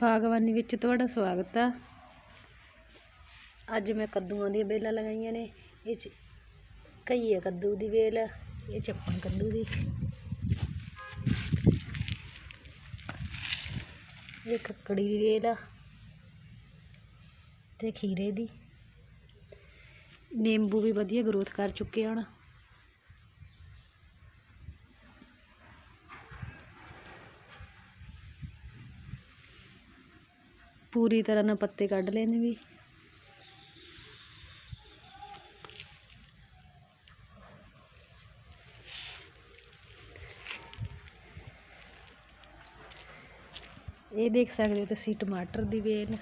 ਬਾਗਬਾਨੀ ਵਿੱਚ ਤੁਹਾਡਾ ਸਵਾਗਤ ਆ। ਅੱਜ ਮੈਂ ਕੱਦੂਆਂ ਦੀਆਂ ਵੇਲਾਂ ਲਗਾਈਆਂ ਨੇ। ਇਹ ਚ ਘਈਆ ਕੱਦੂ ਦੀ ਵੇਲ ਆ ਇਹ ਚੱਪਣ ਕੱਦੂ ਦੀ। ਇਹ ਕੱਕੜੀ ਦੀ ਵੇਲ ਆ ਤੇ ਖੀਰੇ ਦੀ। ਨਿੰਬੂ ਵੀ ਵਧੀਆ ਗਰੋਥ ਕਰ ਚੁੱਕੇ ਹਨ ਪੂਰੀ ਤਰ੍ਹਾਂ ਨਾਲ ਪੱਤੇ ਕੱਢ ਲਏ ਵੀ। ਇਹ ਦੇਖ ਸਕਦੇ ਹੋ ਤੁਸੀਂ ਟਮਾਟਰ ਦੀ ਵੇਲ।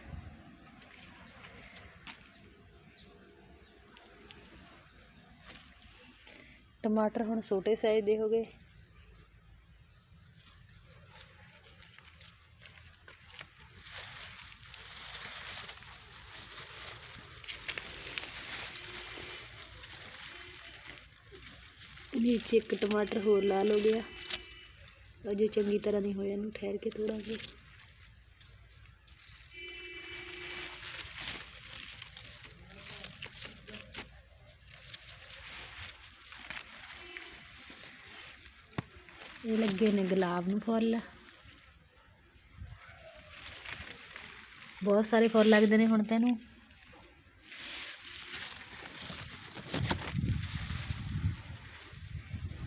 ਟਮਾਟਰ ਹੁਣ ਛੋਟੇ ਸਾਈਜ਼ ਦੇ ਹੋ ਗਏ। ਨੀਚੇ ਇੱਕ ਟਮਾਟਰ ਹੋਰ ਲਾਲ ਹੋ ਗਿਆ। ਅਜੇ ਚੰਗੀ ਤਰ੍ਹਾਂ ਨਹੀਂ ਹੋਇਆ, ਇਹਨੂੰ ਠਹਿਰ ਕੇ ਥੋੜਾ ਜਿਹਾ। ਇਹ ਲੱਗੇ ਨੇ ਗੁਲਾਬ ਨੂੰ ਫੁੱਲ। ਬਹੁਤ ਸਾਰੇ ਫੁੱਲ ਲੱਗਦੇ ਨੇ ਹੁਣ ਤੈਨੂੰ।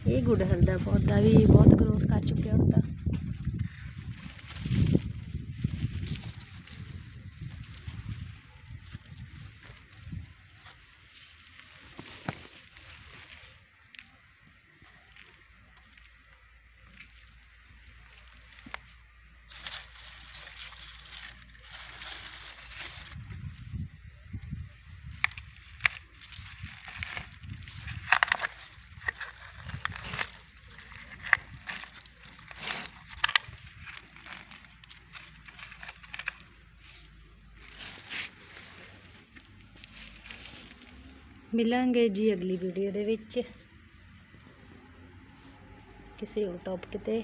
ਇਹ ਗੁੜਹਲ ਦਾ ਪੌਦਾ ਵੀ ਬਹੁਤ ਗਰੋਥ ਕਰ ਚੁੱਕਿਆ ਹੁਣ ਤਾਂ। ਮਿਲਾਂਗੇ ਜੀ ਅਗਲੀ ਵੀਡੀਓ ਦੇ ਵਿੱਚ। ਕਿਸੇ ਹੋਰ ਟੌਪਿਕ ਤੇ।